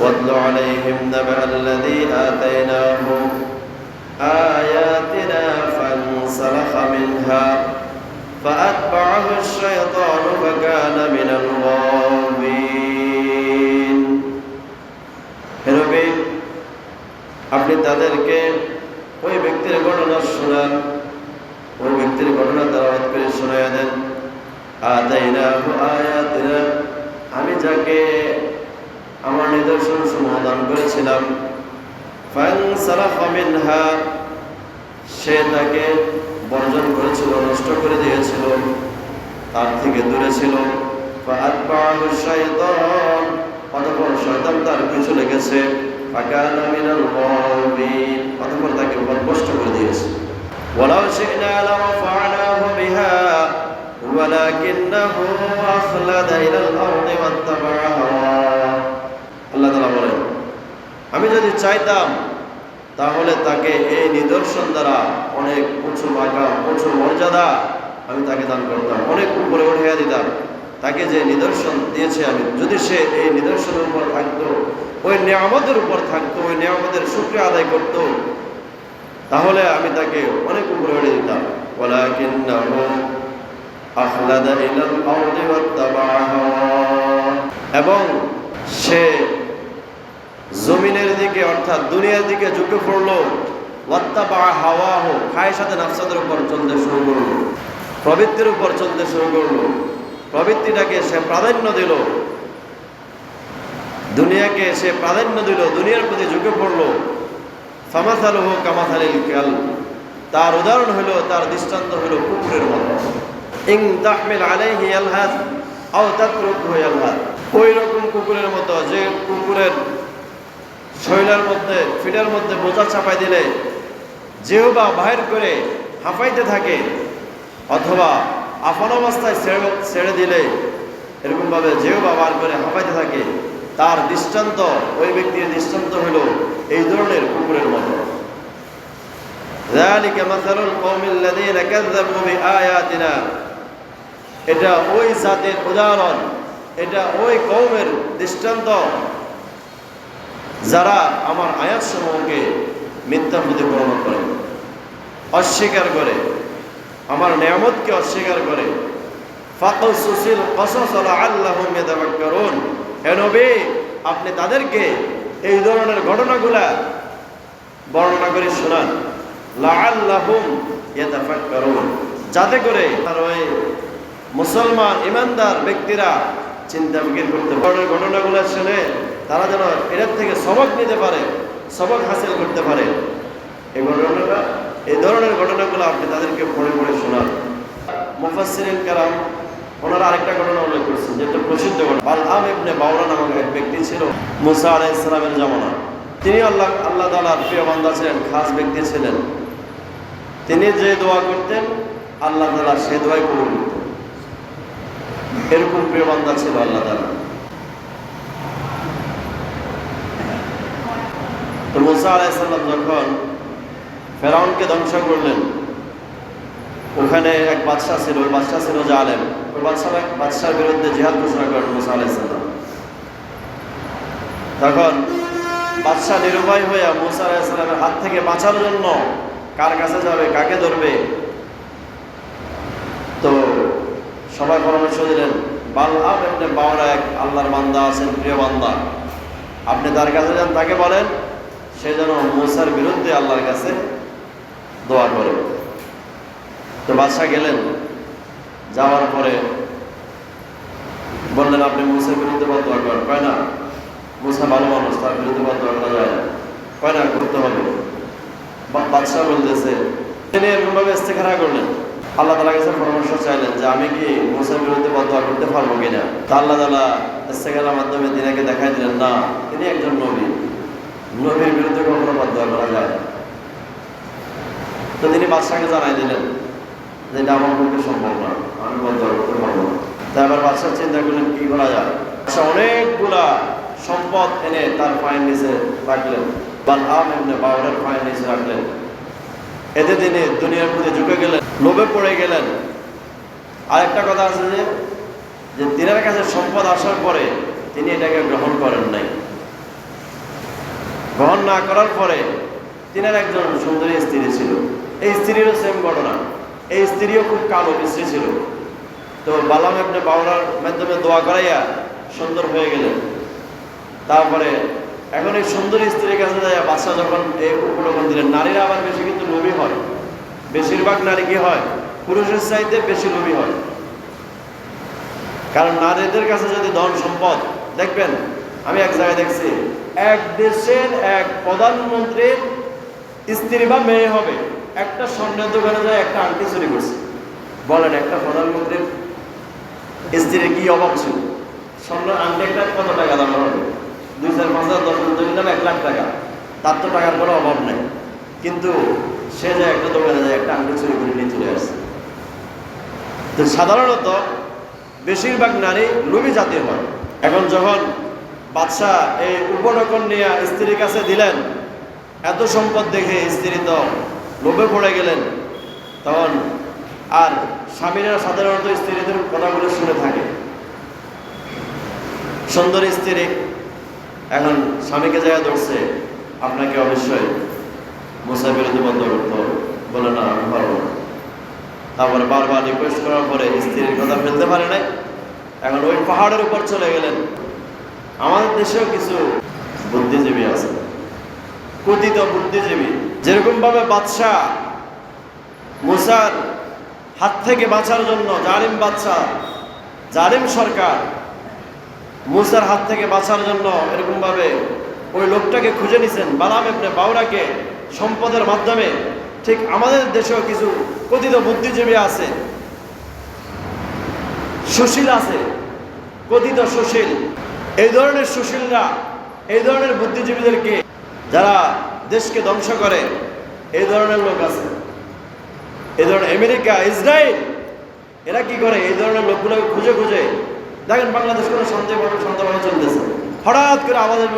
واتل عليهم نبأ الذي آتيناه آياتنا فانسلخ منها فأتبعه الشيطان فكان من الغاوين হেরবে আপনি তাদেরকে ওই ব্যক্তির ঘটনা শোনান ওই ব্যক্তির ঘটনা তারাবাদ করে শোনাইয়া দেন আদাইনা আয়াতিনা আমি যাকে আমার নিদর্শন সমূহ দান করেছিলাম মিনহা সে তাকে বর্জন করেছিল নষ্ট করে দিয়েছিল তার থেকে দূরে ছিল শয়তান অতঃপর শয়তান তার পিছু লেগেছে ফাকানা মিনাল গাওবিন অতঃপর তাকে কষ্ট করে দিয়েছে ولو شئنا لرفعناه بها ولكنه أخلد إلى الأرض واتبع هواه আল্লাহ তালা বলেন, আমি যদি চাইতাম, তাহলে তাকে এই নিদর্শন দ্বারা অনেক উঁচু মাকাম উঁচু মর্যাদা আমি তাকে দান করতাম, অনেক উপরে উঠিয়ে দিতাম। তাকে যে নিদর্শন দিয়েছে আমি, যদি সে এই নিদর্শনের উপর থাকতো, ওই নিয়ামতের উপর থাকতো, ওই নিয়ামতের শুক্রিয়া আদায় করত, তাহলে আমি তাকে অনেক উপরে উঠে দিতাম। এবং সে জমিনের দিকে, অর্থাৎ দুনিয়ার দিকে ঝুঁকে পড়ল। ওয়াত্তাবা হাওয়া হো খায়ের সাথে নাফসাদের উপর চলতে শুরু করল। প্রবৃত্তির উপর চলতে শুরু করল। প্রবৃত্তিটাকে সে প্রাধান্য দিল। দুনিয়াকে সে প্রাধান্য দিল। দুনিয়ার প্রতি ঝুঁকে পড়ল। ফামাথাল হো কামাথালিল কাল তার উদাহরণ হলো, তার দৃষ্টান্ত হলো কুকুরের মতো। ইং তাহমিল আলাইহি আলহাদ আও তাতরুকহু আলহাদ ওই রকম কুকুরের মতো যে কুকুরের শৈলার মধ্যে ফিটার মধ্যে বোঝা চাপাই দিলে যেও বা বাহির করে হাঁপাইতে থাকে অথবা আপন অবস্থায় ছেড়ে ছেড়ে দিলে এরকমভাবে যেও বা বার করে হাঁপাইতে থাকে তার দৃষ্টান্ত ওই ব্যক্তির দৃষ্টান্ত হলো এই ধরনের কুকুরের মতো ذلك مثل القوم الذين كذبوا بآياتنا এটা ওই জাতের উদাহরণ এটা ওই কৌমের দৃষ্টান্ত যারা আমার আয়াত সমূহকে মিথ্যা প্রতিপন্ন করে, অস্বীকার করে, আমার নিয়ামতকে অস্বীকার করে, ফাকুল সুশীল আল্লাহ মেদাবাক্কারুন হে আপনি তাদেরকে এই ধরনের ঘটনাগুলা বর্ণনা করে শোনান। যাতে করে আর ওই মুসলমান ইমানদার ব্যক্তিরা চিন্তা ফিকির করতে পারে। শুনে তারা যেন এটার থেকে সবক নিতে পারে, সবক হাসিল করতে পারে। এই ঘটনাটা, এই ধরনের ঘটনাগুলো আপনি তাদেরকে পড়ে পড়ে শোনান। মুফাসসিরিন কালাম ওনারা আরেকটা ঘটনা উল্লেখ করছেন যেটা প্রসিদ্ধ ঘটনা। বালআম ইবনে বাউরা নামক এক ব্যক্তি ছিল, মুসা আলাইহিস সালামের জামানা। তিনি আল্লাহ আল্লাহ তাআলার প্রিয় বান্দা ছিলেন, খাস ব্যক্তি ছিলেন। তিনি যে দোয়া করতেন, আল্লাহ তাআলা সে দোয়াই কবুল করতেন। এরকম প্রিয় বান্দা ছিল আল্লাহ তাআলা। তো মুসা আলাইসাল্লাম যখন ফেরাউনকে ধ্বংস করলেন, ওখানে এক বাদশাহ ছিল, ওই বাদশাহ ছিল জালেম। ওই বাদশাহ বাদশার বিরুদ্ধে জিহাদ ঘোষণা করেন মুসা আলাইসাল্লাম তখন বাদশাহ নিরুপায় হয়ে মুসা আলাইসাল্লামের হাত থেকে বাঁচার জন্য কার কাছে যাবে, কাকে ধরবে? তো সবাই পরামর্শ দিলেন, বাল আপনি বাউরা এক আল্লাহর বান্দা আছেন, প্রিয় বান্দা। আপনি তার কাছে যান, তাকে বলেন সে যেন মুসার বিরুদ্ধে আল্লাহর কাছে দোয়া করে। তো বাদশাহ গেলেন। যাওয়ার পরে বললেন, আপনি মুসার বিরুদ্ধে বা দোয়া করেন। কয়, না, মুসা ভালো মানুষ, তার বিরুদ্ধে বা দোয়া করা যায় না। কয়, না, করতে হবে। বাদশাহ বলতেছে তিনি এরকমভাবে ইস্তেখারা করলেন। আল্লাহ তালা কাছে পরামর্শ চাইলেন যে, আমি কি মুসার বিরুদ্ধে বদয়া করতে পারব কিনা? তা আল্লাহ তালা ইস্তেখারার মাধ্যমে তিনাকে দেখাই দিলেন, না, তিনি একজন নবী। নবীর বিরুদ্ধে কখনো বদয়া করা যায় তো তিনি বাদশাহকে জানাই দিলেন যে এটা আমার পক্ষে সম্ভব না, আমি বদয়া করতে পারব না। তাই আবার বাদশাহ চিন্তা করলেন, কি করা যায়? বাদশাহ অনেকগুলা সম্পদ এনে তার পায়ের নিচে রাখলেন। আম এমনি বাউরের পায়ের নিচে রাখলেন। এতে তিনি দুনিয়ার প্রতি ঝুঁকে গেলেন, লোভে পড়ে গেলেন। আরেকটা কথা আছে যে যে তিনার কাছে সম্পদ আসার পরে তিনি এটাকে গ্রহণ করেন নাই। না করার পরে তিনার একজন সুন্দরী স্ত্রী ছিল। এই স্ত্রীরও সেম ঘটনা এই স্ত্রীও খুব কালো মিশ্রী ছিল। তো বালাম আপনি বাউরার মাধ্যমে দোয়া করাইয়া সুন্দর হয়ে গেলেন। তারপরে এখন এই সুন্দর স্ত্রীর কাছে যায় বাচ্চা যখন এই উপলক্ষণ দিলেন, নারীরা আবার বেশি কিন্তু লোভী হয়। বেশিরভাগ নারী কি হয়? পুরুষের চাইতে বেশি লোভী হয়। কারণ নারীদের কাছে যদি ধন সম্পদ, দেখবেন আমি এক জায়গায় দেখছি, এক দেশের এক প্রধানমন্ত্রীর স্ত্রী বা মেয়ে হবে। একটা স্বর্ণের দোকানে যায়, একটা আংটি চুরি করছে। বলেন, একটা প্রধানমন্ত্রীর স্ত্রীর কি অভাব ছিল? স্বর্ণের আংটি একটা কত টাকা দাম হবে? দুই চার পাঁচ হাজার, দশ হাজার দাম এক লাখ টাকা। তার তো টাকার কোনো অভাব নেই। কিন্তু সে যে একটা দোকানে যায়, একটা আংটি চুরি করে নিয়ে চলে আসছে। তো সাধারণত বেশিরভাগ নারী লোভী জাতীয় হয়। এখন যখন বাদশাহ এই উপনকন নিয়ে স্ত্রীর কাছে দিলেন। এত সম্পদ দেখে স্ত্রী তো লোভে পড়ে গেলেন। তখন আর স্বামীরা সাধারণত স্ত্রীদের কথাগুলো শুনে থাকে। সুন্দর স্ত্রী এখন স্বামীকে জায়গা ধরছে, আপনাকে অবশ্যই মুসাফির বন্ধ করতে বলে না, আমি পারব না। তারপরে বারবার রিকোয়েস্ট করার পরে স্ত্রীর কথা ফেলতে পারে নাই। এখন ওই পাহাড়ের উপর চলে গেলেন। আমাদের দেশেও কিছু বুদ্ধিজীবী আছে। কথিত বুদ্ধিজীবী। যেরকম ভাবে বাদশাহ মুসার হাত থেকে বাঁচার জন্য জালিম বাদশাহ, জালিম সরকার মুসার হাত থেকে বাঁচার জন্য এরকম ভাবে ওই লোকটাকে খুঁজে নিছেন বালাম এমনি বাউরাকে সম্পদের মাধ্যমে। ঠিক আমাদের দেশেও কিছু কথিত বুদ্ধিজীবী আছে। সুশীল আছে। কথিত সুশীল। এই ধরনের সুশীলরা, এই ধরনের বুদ্ধিজীবীদেরকে যারা দেশকে ধ্বংস করে, এই ধরনের লোক আছে। এই ধরনের আমেরিকা, ইসরায়েল, এরা কি করে? এই ধরনের লোকগুলোকে খুঁজে খুঁজে, দেখেন বাংলাদেশ কোনো শান্তিভাবে শান্তভাবে চলতেছে। হঠাৎ করে আমাদের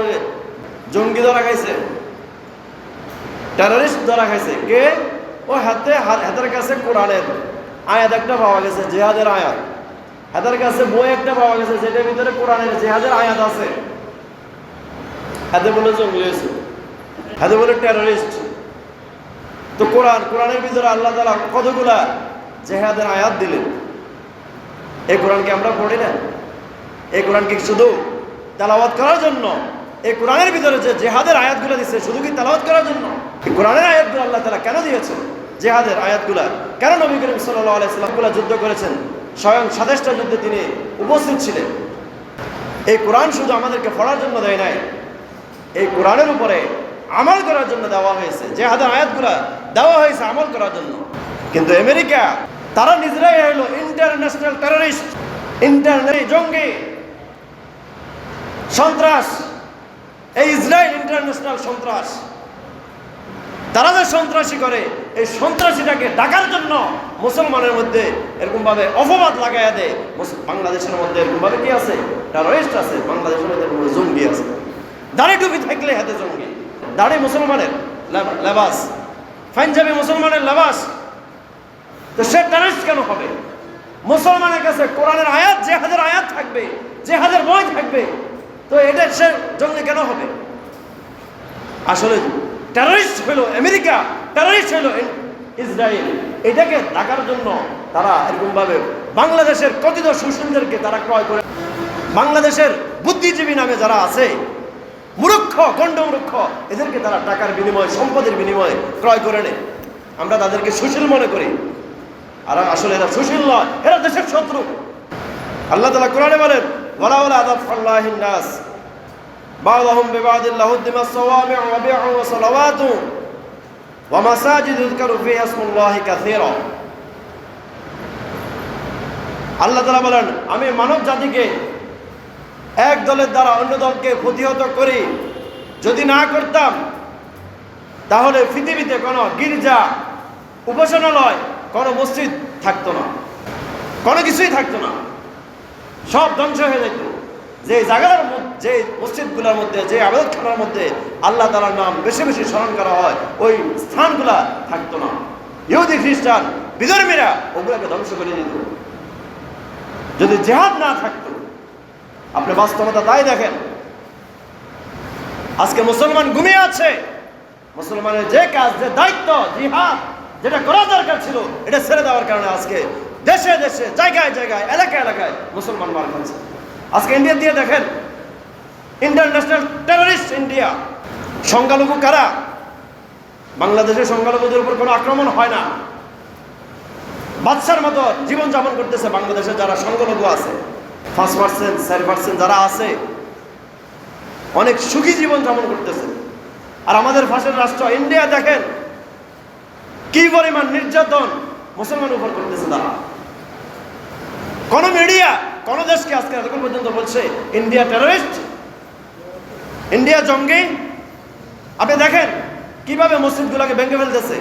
জঙ্গি ধরা খাইছে টেররিস্ট ধরা খাইছে। কে? ও হাতে, হাতের কাছে কোরআনের আয়াত একটা পাওয়া গেছে, জেহাদের আয়াত। হাতের কাছে বই একটা পাওয়া গেছে, যেটার ভিতরে কোরআনের জেহাদের আয়াত আছে। হাতে বলে জঙ্গি হয়েছে। হাতে বলে টেররিস্ট তো কোরআন, কোরআনের ভিতরে আল্লাহ তালা কতগুলা জেহাদের আয়াত দিলেন? এই কোরআনকে আমরা পড়ি না? এই কোরআনকে শুধু তেলাওয়াত করার জন্য? এই কোরআনের ভিতরে যে জেহাদের আয়াতগুলো দিচ্ছে শুধু কি তেলাওয়াত করার জন্য? এই কোরআনের আয়াতগুলো আল্লাহ তালা কেন দিয়েছে জেহাদের আয়াতগুলা কেন নবী করিম সাল্লাহ আলাইসাল্লামগুলা যুদ্ধ করেছেন? স্বয়ং সাদেশটা যুদ্ধে তিনি উপস্থিত ছিলেন। এই কোরআন শুধু আমাদেরকে পড়ার জন্য দেয় নাই, এই কোরআনের উপরে আমল করার জন্য দেওয়া হয়েছে, যে জেহাদের আয়াতগুলা দেওয়া হয়েছে আমল করার জন্য। কিন্তু আমেরিকা, তারা নিজেরাই হলো ইন্টারন্যাশনাল টেররিস্ট, ইন্টারন্যাশনাল জঙ্গি, সন্ত্রাস, এই ইসরায়েল ইন্টারন্যাশনাল সন্ত্রাস। তারা যে সন্ত্রাসী করে এই সন্ত্রাসীটাকে ডাকার জন্য মুসলমানের মধ্যে এরকম ভাবে অপবাদ লাগাইয়া দেয়। বাংলাদেশের মধ্যে এরকম ভাবে কি আছে? টেরোরিস্ট আছে, বাংলাদেশের মধ্যে জঙ্গি আছে। দাড়ি টুপি থাকলে হাতে জঙ্গি। দাড়ি মুসলমানের লেবা- লেবাস। পাঞ্জাবি মুসলমানের লেবাস। তো সে টেররিস্ট কেন হবে? মুসলমানের কাছে কোরআনের আয়াত, যে হাজার আয়াত থাকবে, যে হাজার বই থাকবে, তো এটা সে জঙ্গি কেন হবে? আসলে টেররিস্ট হলো আমেরিকা। টেররিস্ট হলো ইন- ইসরায়েল এটাকে ডাকার জন্য তারা এরকমভাবে বাংলাদেশের কথিত সুশীলদেরকে তারা ক্রয় করে বাংলাদেশের বুদ্ধিজীবী নামে যারা আছে মূর্খ গণ্ডমূর্খ এদেরকে তারা টাকার বিনিময়ে সম্পদের বিনিময়ে ক্রয় করে নেয় আমরা তাদেরকে সুশীল মনে করি আর আসলে এরা সুশীল নয় এরা দেশের শত্রু আল্লাহ তালা কোরআনে বলেন ওলা ওলা আদাব আল্লাহিন নাস بعضهم ببعض لهدم الصوامع وبيع وصلوات আল্লাহ বলেন, আমি মানব জাতিকে এক দলের দ্বারা অন্য দলকে প্রতিহত করি। যদি না করতাম, তাহলে পৃথিবীতে কোনো গির্জা, উপাসনালয়, কোনো মসজিদ থাকতো না। কোনো কিছুই থাকতো না। সব ধ্বংস হয়ে যেত যে জায়গার যে মসজিদগুলোর মধ্যে, যে আবাদতখানার মধ্যে আল্লাহ তালার নাম বেশি বেশি স্মরণ করা হয়, ওই স্থানগুলা থাকতো না। ইহুদি, খ্রিস্টান, বিধর্মীরা ওগুলোকে ধ্বংস করে দিত। যদি জেহাদ না থাকতো, আপনি বাস্তবতা তাই দেখেন। আজকে মুসলমান ঘুমিয়ে আছে। মুসলমানের যে কাজ, যে দায়িত্ব, জিহাদ, যেটা করা দরকার ছিল, এটা ছেড়ে দেওয়ার কারণে আজকে দেশে দেশে, জায়গায় জায়গায়, এলাকায় এলাকায় মুসলমান মার খাচ্ছে আজকে ইন্ডিয়া দিয়ে দেখেন ইন্টারন্যাশনাল টেররিস্ট ইন্ডিয়া সংখ্যালঘু কারা? বাংলাদেশের সংখ্যালঘুদের উপর কোনো আক্রমণ হয় না। বাচ্চার মতো জীবনযাপন করতেছে বাংলাদেশে যারা সংখ্যালঘু আছে। পাঁচ পার্সেন্ট চার পার্সেন্ট যারা আছে, অনেক সুখী জীবন যাপন করতেছে। আর আমাদের পাশের রাষ্ট্র ইন্ডিয়া দেখেন, কি পরিমাণ নির্যাতন মুসলমান উপর করতেছে তারা। কোন মিডিয়া কোন দেশকে আজকে এতক্ষণ পর্যন্ত বলছে, ইন্ডিয়া টেররিস্ট ইন্ডিয়া জঙ্গি। আপনি দেখেন কীভাবে মসজিদগুলোকে ভেঙে ফেলতেছে।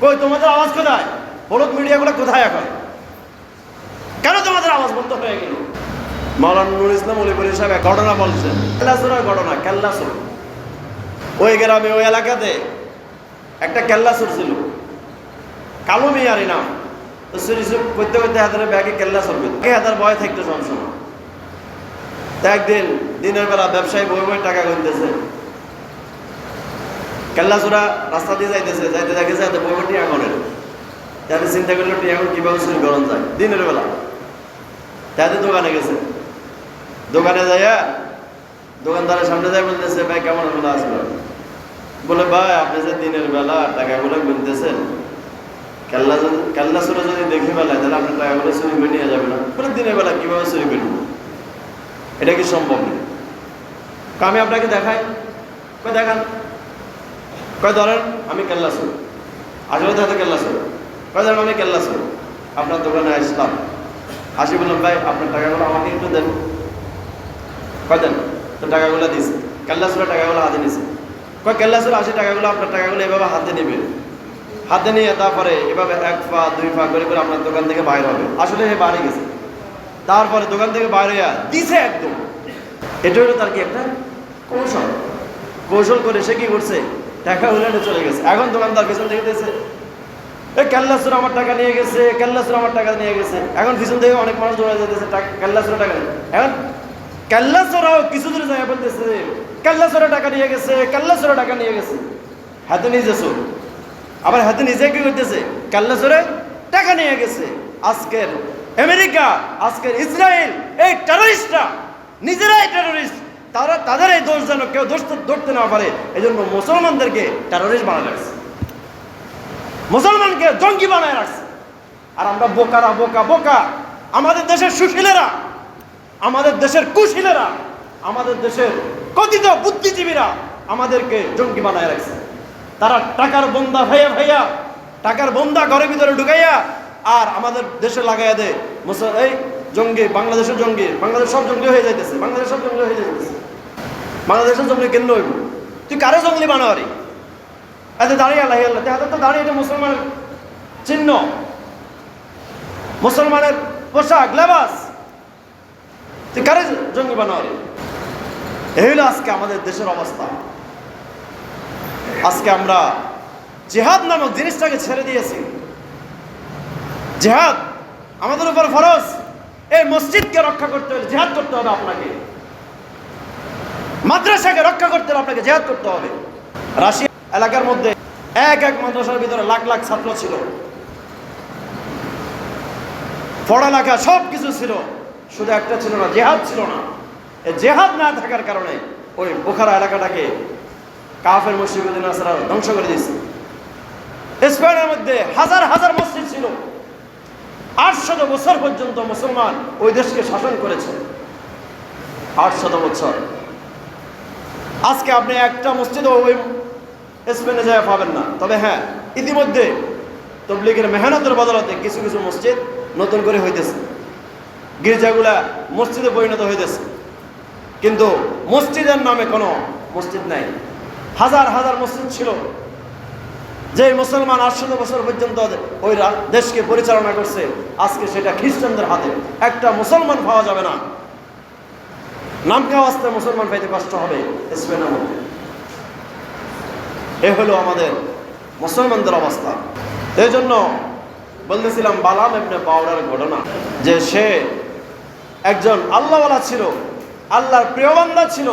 কই, তোমাদের আওয়াজ কোথায়? হলুদ মিডিয়াগুলো কোথায় এখন? কেন তোমাদের আওয়াজ বন্ধ হয়ে গেল? মৌলানা নুর ইসলাম অলিপুরি সাহেব ঘটনা বলছেন। কেল্লাসুরের ঘটনা, কেল্লাসুর। ওই গ্রামে, ওই এলাকাতে একটা কেল্লাসুর ছিল। কালো মিয়ারি নাম। তো চুরি করতে করতে হাতের ব্যাগে কেল্লাসুর করতে হাতের ভয় থাকতো সবসময় তা একদিন দিনের বেলা ব্যবসায়ী বই বই টাকা গুনতেছে। কেল্লাসুরা রাস্তা দিয়ে যাইতেছে, যাইতে দেখেছে এত বই বই টিয়া তাতে চিন্তা করল টিয়া কীভাবে চুরি করন যায়? দিনের বেলা। তাতে দোকানে গেছে। দোকানে যাইয়া দোকানদারের সামনে যাই বলতেছে, ভাই, কেমন বলে আসলো? বলে, ভাই, আপনি যে দিনের বেলা টাকাগুলো গুনতেছেন কেল্লা যদি কেল্লা সুরে যদি দেখে বেলায় তাহলে আপনার টাকাগুলো চুরি করে নিয়ে যাবে না। বলে দিনের বেলা কীভাবে চুরি করব এটা কি সম্ভব না? কা আমি আপনাকে দেখাই। কয় দেখান। কয় ধরেন, আমি কেল্লা সুর। আসলে তো কেল্লা সুর। কয় ধরেন, আমি কেল্লা সুর। আপনার দোকানে আসলাম। আসি বললাম, ভাই, আপনার টাকাগুলো আমাকে একটু দেন। কয় দেন? তো টাকাগুলো দিছে। কেল্লাসুরা টাকাগুলো হাতে নিছে। কয় কেল্লাসুরা আসি টাকাগুলো, আপনার টাকাগুলো এভাবে হাতে নেবেন হাতে নিয়ে তারপরে এভাবে এক পা, দুই পা করে করে আপনার দোকান থেকে বাইরে হবে। আসলে সে বাইরে গেছে। তারপরে দোকান থেকে বাইরে দিছে একদম। এটা হলো তার কি একটা কৌশল। কৌশল করে সে কি করছে? টাকা উল্টে চলে গেছে। এখন দোকানদার পেছন থেকে দিয়েছে এ কেল্লাসুর আমার টাকা নিয়ে গেছে কেল্লাসুর আমার টাকা নিয়ে গেছে। এখন পিছন থেকে অনেক মানুষ দৌড়ে যেতেছে কেল্লাসুর টাকা। এখন কেল্লাসরাও কিছু দূরে যায় বলতেছে কেল্লাসরা টাকা নিয়ে গেছে কেল্লাসরা টাকা নিয়ে গেছে। হাতে নিয়ে চোর আবার হাতে নিজে কি করতেছে? কেল্লাসরে টাকা নিয়ে গেছে। আজকের আমেরিকা, আজকের ইসরায়েল, এই টেররিস্টরা নিজেরাই টেরোরিস্ট তারা তাদের এই দোষ যেন কেউ দোষ ধরতে না পারে এই জন্য মুসলমানদেরকে টেররিস্ট বানানো রাখছে। মুসলমানকে জঙ্গি বানায় রাখছে। আর আমরা বোকারা, বোকা বোকা। আমাদের দেশের সুশীলেরা, আমাদের দেশের কুশীলেরা, আমাদের দেশের কথিত বুদ্ধিজীবীরা আমাদেরকে জঙ্গি বানায় রাখছে। তারা টাকার বন্দা ভাইয়া ভাইয়া, টাকার বন্দা ঘরের ভিতরে ঢুকাইয়া আর আমাদের দেশে লাগাইয়া দেয়। মুসল এই জঙ্গি, বাংলাদেশের জঙ্গি বাংলাদেশ সব জঙ্গলি হয়ে যাইতেছে বাংলাদেশ সব জঙ্গলি হয়ে যাইতেছে। বাংলাদেশের জঙ্গলি কেন হইব? তুই কারে জঙ্গলি বানাওয়ারি এত দাঁড়িয়ে আল্লাহ আল্লাহ তো দাঁড়িয়ে, এটা মুসলমানের চিহ্ন। মুসলমানের পোশাক, লেবাস। তুই কারে জঙ্গি বানাওয়ারি এই হলো আজকে আমাদের দেশের অবস্থা। আজকে আমরা জেহাদ নামক জিনিসটাকে ছেড়ে দিয়েছি। জেহাদ আমাদের উপর ফরজ। এই মসজিদকে রক্ষা করতে হলে জেহাদ করতে হবে আপনাকে। মাদ্রাসাকে রক্ষা করতে হলে আপনাকে জেহাদ করতে হবে। রাশিয়া এলাকার মধ্যে এক এক মাদ্রাসার ভিতরে লাখ লাখ ছাত্র ছিল। পড়ালেখা সব কিছু ছিল, শুধু একটা ছিল না, জেহাদ ছিল না। এই জেহাদ না থাকার কারণে ওই বোখারা এলাকাটাকে কাফের আসরা ধ্বংস করে দিয়েছে। স্পেনের মধ্যে হাজার হাজার মসজিদ ছিল। আটশত বছর পর্যন্ত মুসলমান ওই দেশকে শাসন করেছে। আটশত বছর। আজকে আপনি একটা মসজিদও ওই স্পেনে যায় পাবেন না। তবে হ্যাঁ ইতিমধ্যে তবলিগের মেহনতের বদলাতে কিছু কিছু মসজিদ নতুন করে হইতেছে। গির্জাগুলা মসজিদে পরিণত হইতেছে। কিন্তু মসজিদের নামে কোনো মসজিদ নাই। হাজার হাজার মসজিদ ছিল। যে মুসলমান আটশত বছর পর্যন্ত ওই দেশকে পরিচালনা করছে, আজকে সেটা খ্রিস্টানদের হাতে। একটা মুসলমান পাওয়া যাবে না। নাম কেউ আসতে মুসলমান পাইতে কষ্ট হবে, স্পেনের মধ্যে। এ হলো আমাদের মুসলমানদের অবস্থা। এই জন্য বলতেছিলাম, বালাম এমনি বাউরার ঘটনা, যে সে একজন আল্লাহওয়ালা ছিল, আল্লাহর প্রিয়বান্দা ছিল।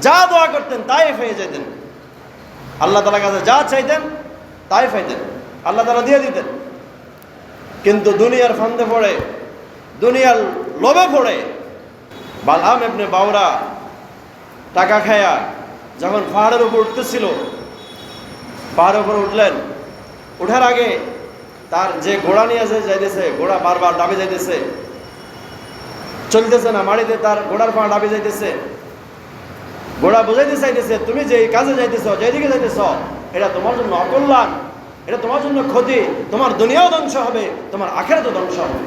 যা দোয়া করতেন, তাই পেয়ে যেতেন। আল্লাহ তালার কাছে যা চাইতেন, তাই পাইতেন আল্লাহ তালা দিয়ে দিতেন। কিন্তু দুনিয়ার ফান্দে পড়ে, দুনিয়ার লোভে পড়ে, বালহাম এমনি বাউরা টাকা খায়া যখন পাহাড়ের উপর উঠতেছিল, পাহাড়ের উপর উঠলেন। উঠার আগে তার যে ঘোড়া নিয়ে যে যাইতেছে, ঘোড়া বারবার ডাবে যাইতেছে। চলতেছে না, মাড়িতে তার ঘোড়ার পা ডাবে যাইতেছে। ঘোড়া বুঝাইতে চাইতেছে, তুমি যে কাজে যাইতেছ যেদিকে যাইতেছ, এটা তোমার জন্য অকল্যাণ, এটা তোমার জন্য ক্ষতি, তোমার দুনিয়াও ধ্বংস হবে, তোমার আখেরাতও ধ্বংস হবে।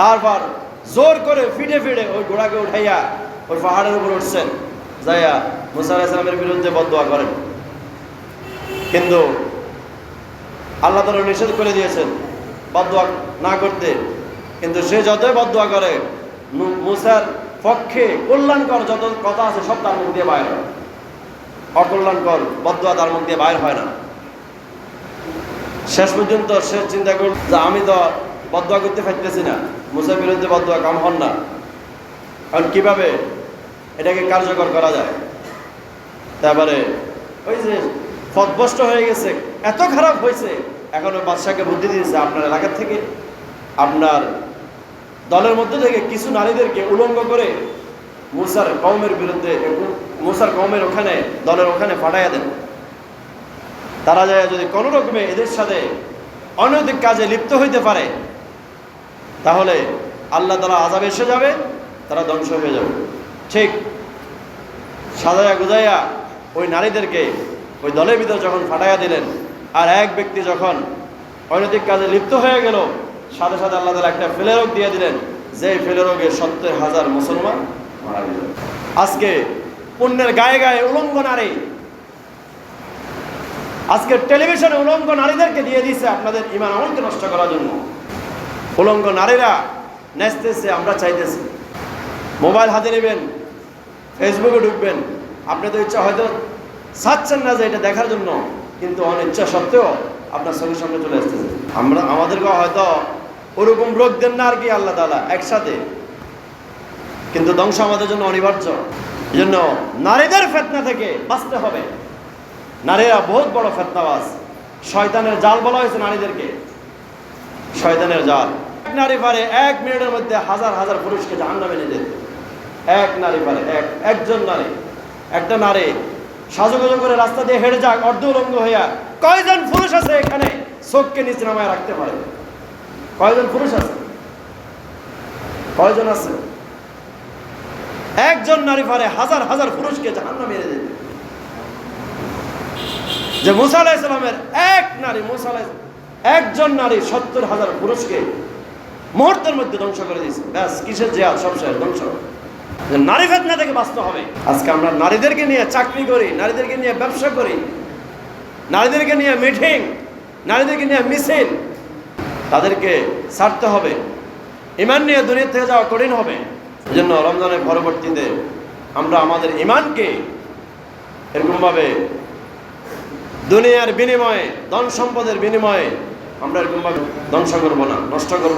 তারপর জোর করে ফিটে ফিটে ওই ঘোড়াকে উঠাইয়া ওই পাহাড়ের উপর উঠছেন, যাইয়া মুসা ইসলামের বিরুদ্ধে বদোয়া করেন। কিন্তু আল্লাহ তালা নিষেধ করে দিয়েছেন বদোয়া না করতে। কিন্তু সে যতই বদোয়া করে মুসার পক্ষে কল্যাণকর যত কথা আছে সব তার মুখ দিয়ে বাইর হয়। অকল্যাণকর বদোয়া তার মুখ দিয়ে বাইর হয় না। শেষ পর্যন্ত সে চিন্তা করল যে আমি তো বদোয়া করতে পারতেছি না। মুসার বিরুদ্ধে বদোয়া কাম হন না। কারণ কীভাবে এটাকে কার্যকর করা যায়? তারপরে ওই যে পথভ্রষ্ট হয়ে গেছে, এত খারাপ হয়েছে, এখন ওই বাদশাকে বুদ্ধি দিয়েছে, আপনার এলাকার থেকে আপনার দলের মধ্যে থেকে কিছু নারীদেরকে উলঙ্গ করে মুসার কৌমের বিরুদ্ধে, মুসার কৌমের ওখানে, দলের ওখানে ফাটাইয়া দেন। তারা যায় যদি কোনো রকমে এদের সাথে অনৈতিক কাজে লিপ্ত হইতে পারে, তাহলে আল্লাহ তারা আজাব এসে যাবে, তারা ধ্বংস হয়ে যাবে। ঠিক সাজায়া গুজাইয়া ওই নারীদেরকে ওই দলের ভিতর যখন ফাটাইয়া দিলেন, আর এক ব্যক্তি যখন অনৈতিক কাজে লিপ্ত হয়ে গেল সাথে সাথে আল্লাহ তালা একটা ফেলেরোগ দিয়ে দিলেন। যে ফেলেরোগে সত্তর হাজার মুসলমান মারা গেল। আজকে পুণ্যের গায়ে গায়ে উলঙ্গ নারী আজকে টেলিভিশনে উলঙ্গ নারীদেরকে দিয়ে দিয়েছে আপনাদের ইমান আমলকে নষ্ট করার জন্য। উলঙ্গ নারীরা নেচতেছে, আমরা চাইতেছি। মোবাইল হাতে নেবেন, ফেসবুকে ঢুকবেন। আপনি তো ইচ্ছা হয়তো চাচ্ছেন না যে এটা দেখার জন্য, কিন্তু অনিচ্ছা সত্ত্বেও আপনার চোখের সামনে চলে আসতেছে। আমরা আমাদেরকে হয়তো ওরকম রোগ দেন না আর কি আল্লাহ তালা একসাথে। কিন্তু ধ্বংস আমাদের জন্য অনিবার্য। এই জন্য নারীদের ফেতনা থেকে বাঁচতে হবে। নারীরা বহুত বড় ফেতনাবাজ। শয়তানের জাল বলা হয়েছে নারীদেরকে। শয়তানের জাল। এক নারী পারে এক মিনিটের মধ্যে হাজার হাজার পুরুষকে জাহান্নামে নিয়ে যেতে। এক নারী পারে এক, একজন নারী। একটা নারী সাজুগুজু করে রাস্তা দিয়ে হেঁটে যাক, অর্ধ উলঙ্গ হইয়া কয়জন পুরুষ আছে এখানে? চোখকে নিচে নামায় রাখতে পারে। কয়জন পুরুষ আছে? কয়জন আছে? একজন নারী পারে হাজার হাজার পুরুষকে জাহান্নামে নিয়ে যেতে যে মুসা ইসলামের এক নারী, মুসা একজন নারী সত্তর হাজার পুরুষকে মুহূর্তের মধ্যে ধ্বংস করে দিয়েছে। ব্যাস, কিসের জেয়াল সব শেষ, ধ্বংস। যে নারী ফেতনা থেকে বাঁচতে হবে। আজকে আমরা নারীদেরকে নিয়ে চাকরি করি, নারীদেরকে নিয়ে ব্যবসা করি নারীদেরকে নিয়ে মিটিং, নারীদেরকে নিয়ে মিছিল, তাদেরকে ছাড়তে হবে। ইমান নিয়ে দুনিয়া থেকে যাওয়া কঠিন হবে। এই জন্য রমজানের পরবর্তীতে আমরা আমাদের ইমানকে এরকমভাবে দুনিয়ার বিনিময়ে ধন সম্পদের বিনিময়ে আমরা এরকমভাবে ধ্বংস করব না, নষ্ট করব